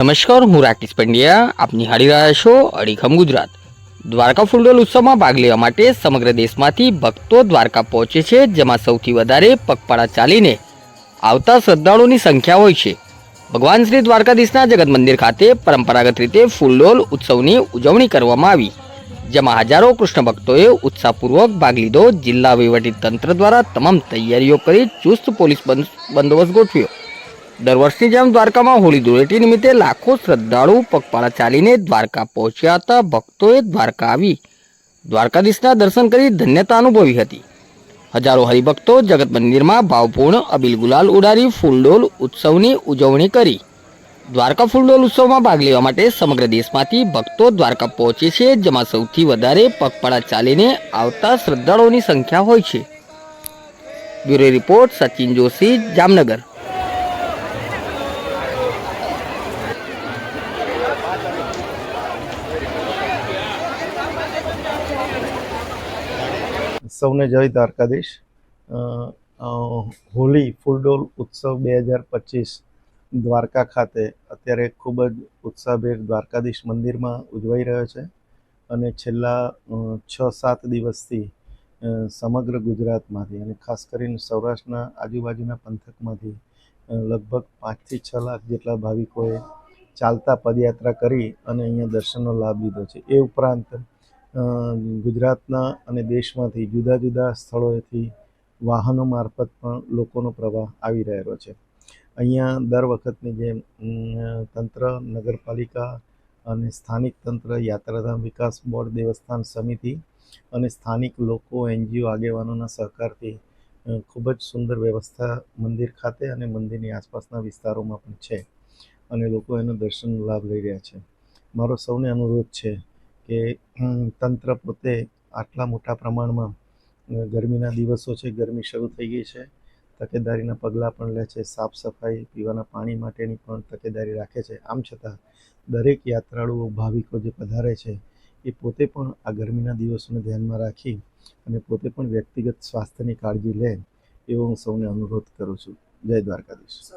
નમસ્કાર, હું રાકેશ પંડ્યા. આપ નિહાળી રહ્યા છો અડીખમ ગુજરાત. દ્વારકા ફૂલડોલ ઉત્સવમાં ભાગ લેવા માટે સમગ્ર દેશમાંથી ભક્તો દ્વારકા પહોંચે છે, જેમાં સૌથી વધારે પગપાળા ચાલીને આવતા શ્રદ્ધાળુઓની સંખ્યા હોય છે. ભગવાન શ્રી દ્વારકાધીશના જગત મંદિર ખાતે પરંપરાગત રીતે ફૂલડોલ ઉત્સવની ઉજવણી કરવામાં આવી, જેમાં હજારો કૃષ્ણ ભક્તોએ ઉત્સાહપૂર્વક ભાગ લીધો. જિલ્લા વહીવટી તંત્ર દ્વારા તમામ તૈયારીઓ કરી ચુસ્ત પોલીસ બંદ- બંદોબસ્ત ગોઠવ્યો. દર વર્ષની જેમ દ્વારકામાં હોળી ધૂળેટી નિમિત્તે લાખો શ્રદ્ધાળુ પગપાળા ચાલીને દ્વારકા પહોંચ્યા હતા. ભક્તોએ દ્વારકા આવી દ્વારકાધીશના દર્શન કરી ધન્યતા અનુભવી હતી. હજારો હરિભક્તો જગત મંદિરમાં ભાવપૂર્ણ અબિલ ગુલાલ ઉડાડી ફૂલડોલ ઉત્સવની ઉજવણી કરી. દ્વારકા ફૂલડોલ ઉત્સવમાં ભાગ લેવા માટે સમગ્ર દેશમાંથી ભક્તો દ્વારકા પહોંચે છે, જેમાં સૌથી વધારે પગપાળા ચાલીને આવતા શ્રદ્ધાળુઓની સંખ્યા હોય છે. Bureau report Sachin Joshi, Jamnagar. સૌને જય દ્વારકાધીશ. અ, ફૂલડોલ ઉત્સવ બે હજાર પચીસ દ્વારકા ખાતે અત્યારે ખૂબ જ ઉત્સાહભેર દ્વારકાધીશ મંદિરમાં ઉજવાઈ રહ્યો છે અને છેલ્લા છ સાત દિવસથી સમગ્ર ગુજરાતમાંથી અને ખાસ કરીને સૌરાષ્ટ્રના આજુબાજુના પંથકમાંથી લગભગ પાંચથી છ લાખ જેટલા ભાવિકોએ ચાલતા પદયાત્રા કરી અને અહીંયા દર્શનનો લાભ લીધો છે. એ ઉપરાંત ગુજરાતના અને દેશમાંથી જુદા જુદા સ્થળોએથી વાહનો મારફત પણ લોકોનો પ્રવાહ આવી રહેલો છે. અહીંયા દર વખતની જેમ તંત્ર, નગરપાલિકા અને સ્થાનિક તંત્ર, યાત્રાધામ વિકાસ બોર્ડ, દેવસ્થાન સમિતિ અને સ્થાનિક લોકો, એનજીઓ, આગેવાનોના સહકારથી ખૂબ જ સુંદર વ્યવસ્થા મંદિર ખાતે અને મંદિરની આસપાસના વિસ્તારોમાં પણ છે અને લોકો એનો દર્શનનો લાભ લઈ રહ્યા છે. મારો સૌને અનુરોધ છે કે તંત્ર પોતે આટલા મોટા પ્રમાણમાં ગરમીના દિવસો છે, ગરમી શરૂ થઈ ગઈ છે. તકેદારીના પગલાં પણ લે છે, સાફ સફાઈ, પીવાના પાણી માટેની પણ તકેદારી રાખે છે. આમ છતાં, દરેક યાત્રાળુઓ, ભાવિકો જે પધારે છે, એ પોતે પણ આ ગરમીના દિવસોને ધ્યાનમાં રાખી અને પોતે પણ વ્યક્તિગત સ્વાસ્થ્યની કાળજી લે, એવો હું સૌને અનુરોધ કરું છું. જય દ્વારકાધીશ.